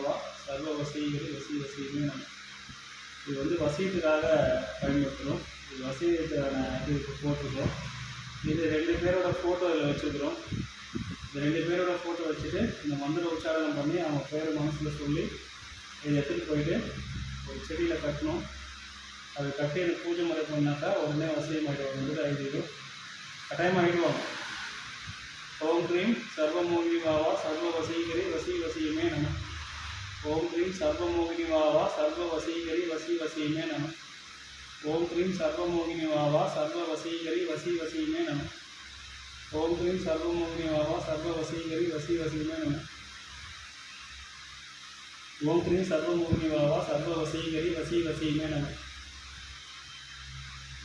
வாவா சர்வ வசதிகள் வசி வசீமே இது வந்து வசியத்துக்காக பயன்படுத்துகிறோம் இது வசியத்துக்கான இது போட்டிருக்கோம். இது ரெண்டு பேரோட ஃபோட்டோ இதில் வச்சுருக்குறோம். இந்த ரெண்டு பேரோட ஃபோட்டோ வச்சுட்டு இந்த மந்திர உச்சாரணம் பண்ணி அவங்க பேரை மனசில் சொல்லி இதை எடுத்துகிட்டு போயிட்டு ஒரு செடியில் கட்டணும். அது கட்டி எனக்கு பூஜை முறை பண்ணாக்கா உடனே வசியம் ஆகிடுவாங்க வந்து ஐதீகம் கட்டாயமாக ஆகிடுவாங்க ஓம் க்ரீம் சர்வமோகினி வாவா சர்வ வசீகரி வசி வசியுமே நம்ம க்ரீம் சர்வமோகினி வாவா சர்வ வசீகரி வசி வசீமே நம. ஓம் க்ரீம் சர்வமோகினி வாவா சர்வ வசீகரி வசி வசீமே நம. ஓம் க்ரீம் சர்வமோகினி வாவா சர்வ வசீகரி வசி வசீமே நம. ஓம் க்ரீம் சர்வமோகினி வாவா சர்வ வசீகரி வசி வசீமே நம.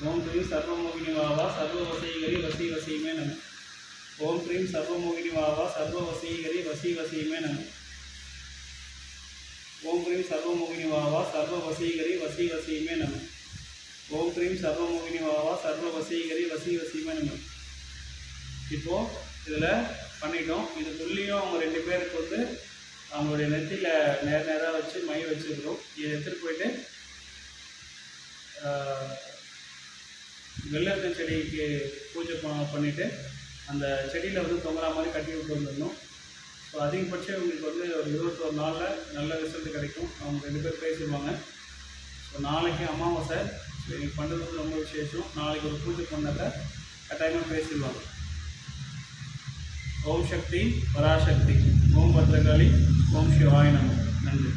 ஓம் க்ரீம் சர்வமோகினி வாவா சர்வ வசீகரி வசி வசீமே நம. ஓம் க்ரீம் சர்வமோகினி வாவா சர்வ வசீகரி வசி வசீமே நம. க்ரீம் சர்வமோகினி வாவா சர்வ வசீகரி வசி வசீமே நம. ஓம் க்ரீம் சர்வமோகினி வாவா சர்வ வசீகரி வசி வசீமே நம. இப்போ இதில் பண்ணிட்டோம். இது துல்லியம் அவங்க ரெண்டு பேருக்கு வந்து அவங்களுடைய நெத்தியில் நேர நேராக வச்சு மை வச்சுருக்கிறோம். இதை எடுத்துகிட்டு போயிட்டு ஆஹ், செடிக்கு பூஜை பண்ணிவிட்டு பண்ணிட்டு அந்த செடியில் வந்து தொங்குற மாதிரி கட்டி விட்டு வந்துடணும். ஸோ அதிகபட்சம் இவங்களுக்கு வந்து ஒரு இருபத்தொரு நாளில் நல்ல ரிசல்ட் கிடைக்கும். அவங்க ரெண்டு பேர் பேசிடுவாங்க. ஸோ நாளைக்கு அமாவாசை. ஸோ இன்னைக்கு பண்ணுறது வந்து ரொம்ப விசேஷம். நாளைக்கு ஒரு பூஜை பண்ணாக்க கட்டாயமாக பேசிடுவாங்க. ஓம் சக்தி பராசக்தி. ஓம் பத்ரகாளி ஓம் சிவாய நம. நன்றி.